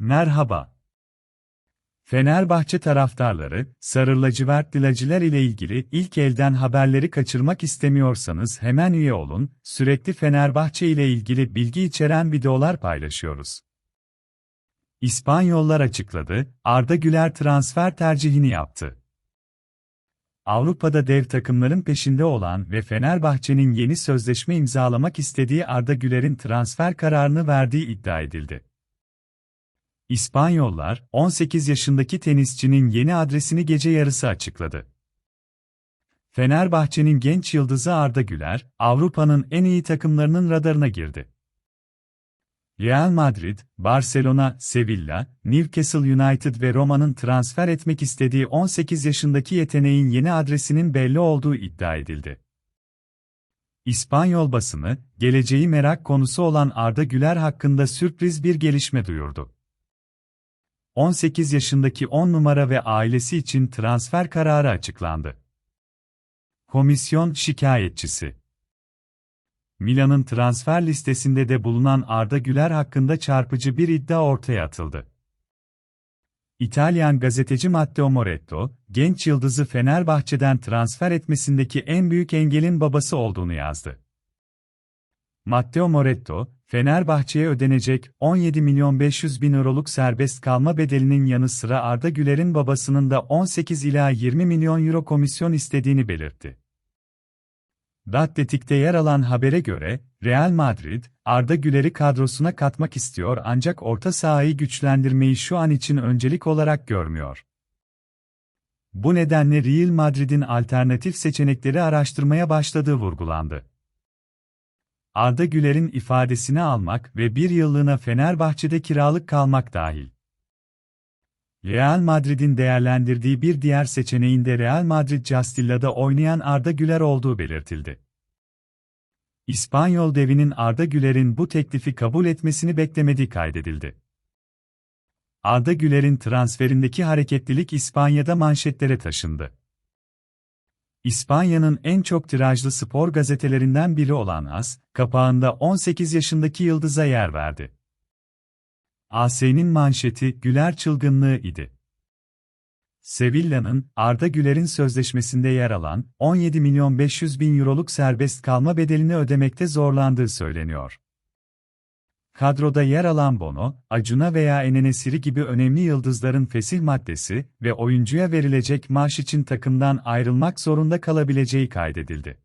Merhaba. Fenerbahçe taraftarları, Sarı Lacivertliler ile ilgili ilk elden haberleri kaçırmak istemiyorsanız hemen üye olun, sürekli Fenerbahçe ile ilgili bilgi içeren videolar paylaşıyoruz. İspanyollar açıkladı, Arda Güler transfer tercihini yaptı. Avrupa'da dev takımların peşinde olan ve Fenerbahçe'nin yeni sözleşme imzalamak istediği Arda Güler'in transfer kararını verdiği iddia edildi. İspanyollar, 18 yaşındaki tenisçinin yeni adresini gece yarısı açıkladı. Fenerbahçe'nin genç yıldızı Arda Güler, Avrupa'nın en iyi takımlarının radarına girdi. Real Madrid, Barcelona, Sevilla, Newcastle United ve Roma'nın transfer etmek istediği 18 yaşındaki yeteneğin yeni adresinin belli olduğu iddia edildi. İspanyol basını, geleceği merak konusu olan Arda Güler hakkında sürpriz bir gelişme duyurdu. 18 yaşındaki 10 numara ve ailesi için transfer kararı açıklandı. Komisyon şikayetçisi Milan'ın transfer listesinde de bulunan Arda Güler hakkında çarpıcı bir iddia ortaya atıldı. İtalyan gazeteci Matteo Moretto, genç yıldızı Fenerbahçe'den transfer etmesindeki en büyük engelin babası olduğunu yazdı. Matteo Moretto, Fenerbahçe'ye ödenecek 17 milyon 500 bin euroluk serbest kalma bedelinin yanı sıra Arda Güler'in babasının da 18 ila 20 milyon euro komisyon istediğini belirtti. Datletik'te yer alan habere göre, Real Madrid, Arda Güler'i kadrosuna katmak istiyor ancak orta sahayı güçlendirmeyi şu an için öncelik olarak görmüyor. Bu nedenle Real Madrid'in alternatif seçenekleri araştırmaya başladığı vurgulandı. Arda Güler'in ifadesini almak ve bir yıllığına Fenerbahçe'de kiralık kalmak dahil. Real Madrid'in değerlendirdiği bir diğer seçeneğinde Real Madrid Castilla'da oynayan Arda Güler olduğu belirtildi. İspanyol devinin Arda Güler'in bu teklifi kabul etmesini beklemediği kaydedildi. Arda Güler'in transferindeki hareketlilik İspanya'da manşetlere taşındı. İspanya'nın en çok tirajlı spor gazetelerinden biri olan AS, kapağında 18 yaşındaki yıldıza yer verdi. AS'nin manşeti Güler çılgınlığı idi. Sevilla'nın, Arda Güler'in sözleşmesinde yer alan 17 milyon 500 bin euroluk serbest kalma bedelini ödemekte zorlandığı söyleniyor. Kadroda yer alan Bono, Acuna veya Enenesiri gibi önemli yıldızların fesih maddesi ve oyuncuya verilecek maaş için takımdan ayrılmak zorunda kalabileceği kaydedildi.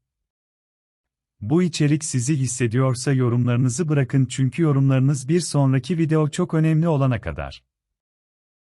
Bu içerik sizi hissediyorsa yorumlarınızı bırakın çünkü yorumlarınız bir sonraki video çok önemli olana kadar.